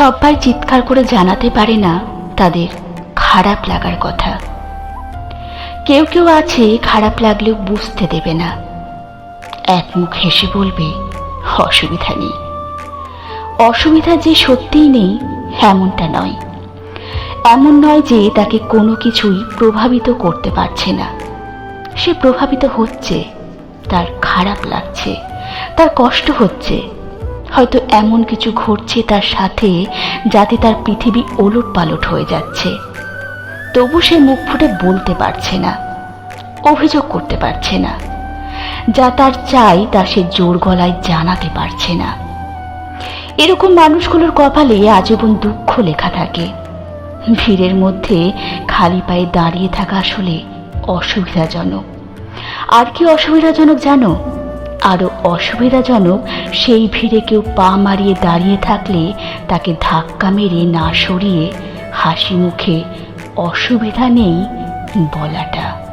সবাই চিৎকার করে জানাতে পারে না তাদের খারাপ লাগার কথা। কেউ কেউ আছে খারাপ লাগলেও বুঝতে দেবে না। এক মুখ হেসে বলবে, অসুবিধা নেই। অসুবিধা যে সত্যিই নেই, এমনটা নয়। এমন নয় যে তাকে কোনো কিছুই প্রভাবিত করতে পারছে না। সে প্রভাবিত হচ্ছে, তার খারাপ লাগছে, তার কষ্ট হচ্ছে হয়তো এমন কিছু ঘটছে তার সাথে যাতে তার পৃথিবী ওলট পালট হয়ে যাচ্ছে। তবু সে মুখ ফুটে বলতে পারছে না, অভিযোগ করতে পারছে না। যা তার চাই তা সে জোর গলায় জানাতে পারছে না। এরকম মানুষগুলোর কপালে আজীবন দুঃখ লেখা থাকে। ভিড়ের মধ্যে খালি পায়ে দাঁড়িয়ে থাকা আসলে অসুবিধাজনক। আর কি অসুবিধাজনক জানো? আরও অসুবিধাজনক, সেই ভিড়ে কেউ পা মারিয়ে দাঁড়িয়ে থাকলে তাকে ধাক্কা মেরে না সরিয়ে হাসি মুখে অসুবিধা নেই বলাটা।